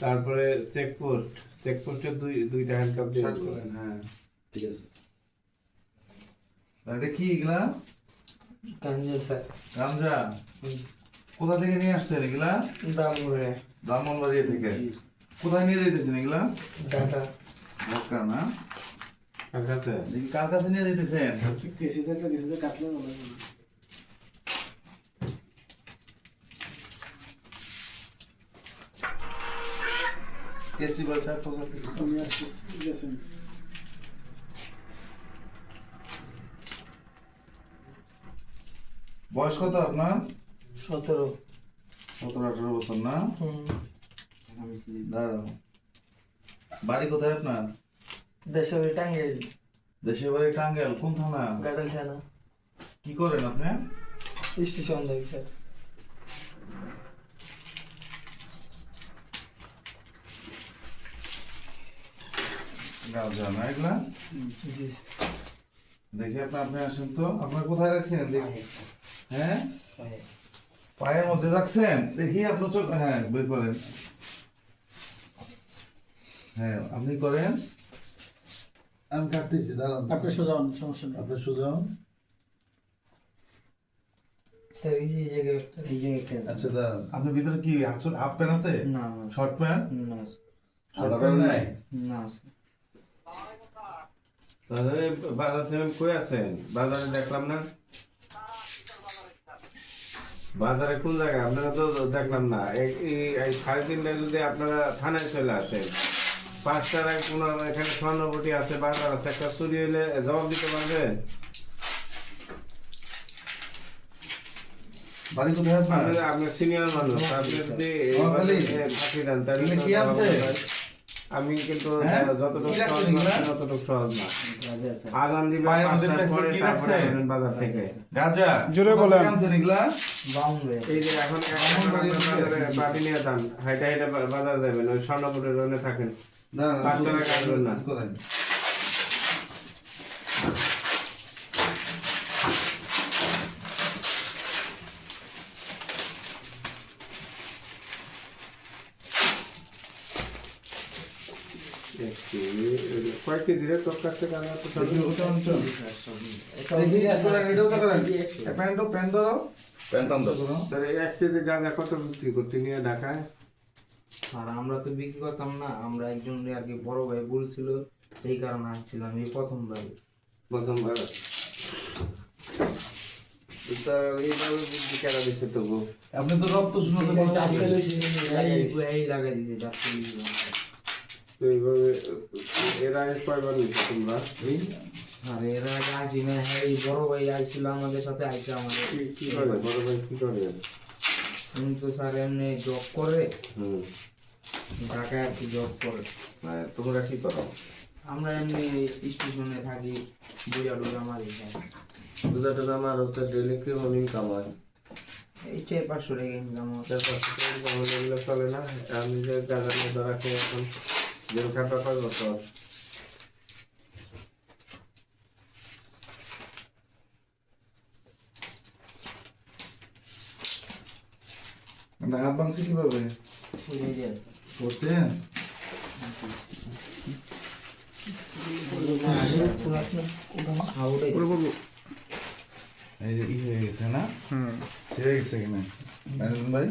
তারপরে চেকপোস্ট চেকপোস্টের দুই দুইটা হ্যান্ডকাপ দিয়ে করেন হ্যাঁ ঠিক আছে। এটা কি এগুলা? গাঞ্জা স্যার। গাঞ্জা? কোথা থেকে নিয়ে আসছেন এগুলা? ব্রাহ্মণে ব্রাহ্মণবাড়িয়া থেকে? কোথায় নিয়ে যেতেছেন এগুলা? ঢাকা। মক্কা না? কার কাছে? দেখি কার কাছে নিয়ে যেতেছেন কেসিতে একটা কেসিতে কাটলে মনে হয় কেসি আমি আসছি গেছেন বয়স কত আপনার? সতেরো। সতেরো আঠারো বছর না? হুম। দাঁড়াও। বাড়ি কোথায় আপনার? দেশের টাঙ্গাইল। দেশের বাড়ি টাঙ্গাইল কোন থানা? গাডাল থানা। কি করেন আপনি? স্টেশন যাই স্যার। গাঁজা না এগুলা? দেখি আপনি আপনি আসেন তো। আপনার কোথায় রাখছেন? হ্যাঁ? পায়ের মধ্যে রাখছেন? দেখি আপনার চোখ হ্যাঁ বের করেন। হ্যাঁ আপনি করেন। আমি কাটতেছি দাঁড়ান। আপনি সোজা সমস্যা নেই। আপনি সুজন। আচ্ছা দাঁড়ান। আপনার ভিতরে কি হাফ প্যান্ট আছে? না শর্ট প্যান্ট? না শর্ট প্যান্ট নাই? না তাহলে বাজার থেকে কই আছেন? বাজারে দেখলাম না? বাজারে কোন জায়গায়? আপনারা তো দেখলাম না। এই- সাড়ে তিনটায় যদি আপনারা থানায় চলে আসেন পাঁচটার আগে কোনো এখানে স্বর্ণপটি আছে বাজার আছে একটা চুরি হইলে জবাব দিতে পারবেন? আপনার? আপনি সিনিয়র মানুষ আপনি যদি ফাঁকি দেন তাহলে কি আছে? আমি কিন্তু হ্যাঁ? যতটুকু সহজ না ততটুকু সহজ না। আজান দিবে পায়ের মধ্যে পাঁচটার পেছনে পরে কি তারপরে বাজার থেকে। গাঁজা জোরে বলেন। এই যে এখন এখন বাড়ি আপনার থেকে বাজারে বাটি নিয়ে যান হাইটা হাইটা বাজার যাবেন ওই স্বর্ণপুরের থাকেন। না পাঁচ টাকা কাটবেন না। কি করেন কেজি রে তোর কাছ থেকে এটাও তো। প্যান্ট ধরো এক কেজি গাঁজা কত বিক্রি করতে নিয়ে ঢাকায়? আর আমরা তো বিক্রি করতাম না আমরা একজন আর কি বড় ভাই বলছিল সেই কারণে আসছিলাম এই প্রথমবার প্রথমবার আপনি তো রক্ত শুনতে এই লাগাই দিছে যাচ্ছে তো এইভাবে এর আগে কয়বার নিচ্ছে তোমরা? আর এর আগে আসি না হ্যাঁ এই বড় ভাই আইছিল আমাদের সাথে আইসে আমাদের। কি- করে? বড় ভাই কি করে? উনি তো স্যার এমনি জব করে। হুম। ঢাকায় আর কি জব করে। তোমরা কি করো? আমরা এমনি স্টেশনে থাকি বুড়া ডুড়া মারি খাই। দুটা টাকা আমার হচ্ছে ডেলি কেমন ইনকাম এই চার পাঁচশো টাকা ইনকাম চার পাঁচশো টাকা income হলে চলে না? আমি যে গাঁজার মধ্যে রাখি এখন। জেল খাটা কয় বছর হাত ভাঙছে কীভাবে বুঝে গেছে করছেন এই যে ই হয়ে গেছে না ছেড়ে গেছে এখানে ম্যানেজন ভাই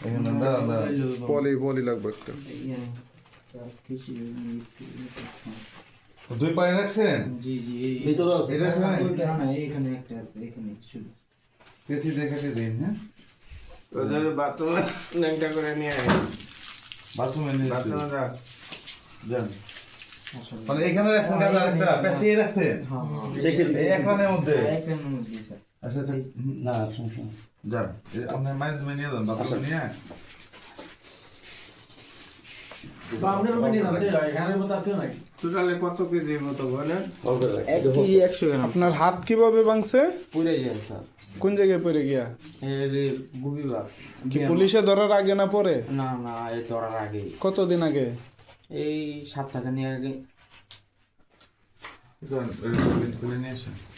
এখানে দাঁড়ান দাঁড়ান পলি পলি লাগবে একটা দুই পায়ে রাখছেন? জি জি ভিতরে আছে। এটা খায়? না, না, এইখানে একটা আছে, এখানে শুধু। কেসি দেখাতে দিন হ্যাঁ? ওদের বাথরুমে ন্যাংটা করে নিয়ে আয়। বাথরুমে নিয়ে বাথরুমে রাখ যান মানে এখানে রাখছেন গাঁজা একটা পেঁচিয়ে রাখছেন? হ্যাঁ, হ্যাঁ। দেখে মধ্যে? এখানের মধ্যে, স্যার। আচ্ছা আচ্ছা। না সমস্যা যান মাইন্ড নিয়ে যান বাথরুমে নিয়ে বামদের উপরে নিয়ে যান, যে এখানের মতো আর কেউ নাই। টোটালে কত কেজির মতো বলেন এক কেজি একশো গ্রাম আপনার হাত কীভাবে ভাঙছে? পুড়ে যায় স্যার। কোন জায়গায় পড়ে গিয়া? কি পুলিশে ধরার আগে না পরে? না না এই ধরার আগে। কতদিন আগে? এই সপ্তাহখানি আগে। নিয়ে আসেন